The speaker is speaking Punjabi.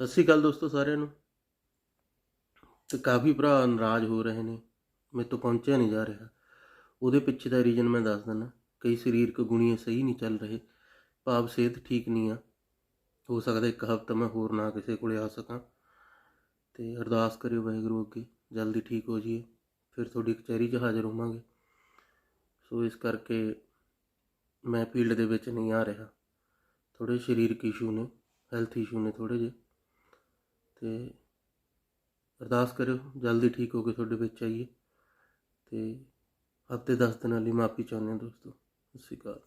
ਸਤਿ ਸ਼੍ਰੀ ਅਕਾਲ ਦੋਸਤੋ ਸਾਰਿਆਂ ਨੂੰ। ਤੇ ਕਾਫੀ ਭਰਾ ਨਾਰਾਜ਼ ਹੋ ਰਹੇ ਨੇ, ਮੇਰੇ ਤੋਂ ਪਹੁੰਚਿਆ ਨਹੀਂ ਜਾ ਰਿਹਾ। ਉਹਦੇ ਪਿੱਛੇ ਦਾ ਰੀਜ਼ਨ ਮੈਂ ਦੱਸ ਦਿੰਦਾ, ਕਈ ਸਰੀਰਕ ਗੁਣੀਆਂ ਸਹੀ ਨਹੀਂ ਚੱਲ ਰਹੇ, ਭਾਵ ਸਿਹਤ ਠੀਕ ਨਹੀਂ ਆ। ਹੋ ਸਕਦਾ ਇੱਕ ਹਫ਼ਤਾ ਮੈਂ ਹੋਰ ਨਾ ਕਿਸੇ ਕੋਲੇ ਆ ਸਕਾਂ। ਤੇ ਅਰਦਾਸ ਕਰਿਓ ਵਾਹਿਗੁਰੂ ਅੱਗੇ, ਜਲਦੀ ਠੀਕ ਹੋ ਜਾਈਏ, ਫਿਰ ਤੁਹਾਡੀ ਕਚਹਿਰੀ 'ਚ ਹਾਜ਼ਰ ਹੋਵਾਂਗੇ। ਸੋ ਇਸ ਕਰਕੇ ਮੈਂ ਫੀਲਡ ਦੇ ਵਿੱਚ ਨਹੀਂ ਆ ਰਿਹਾ। ਥੋੜੇ ਸਰੀਰਕ ਇਸ਼ੂ ਨੇ ਹੈਲਥ ਇਸ਼ੂ ਨੇ ਥੋੜੇ ਜਿਹੇ। ਤੇ ਅਰਦਾਸ ਕਰਿਓ, ਜਲਦੀ ਠੀਕ ਹੋ ਕੇ ਤੁਹਾਡੇ ਵਿੱਚ ਆਈਏ। ਤੇ ਹਫ਼ਤੇ 10 ਦਿਨਾਂ ਲਈ ਮਾਫੀ ਚਾਹੁੰਦੇ ਹਾਂ ਦੋਸਤੋ। ਸਤਿ ਸ਼੍ਰੀ ਅਕਾਲ।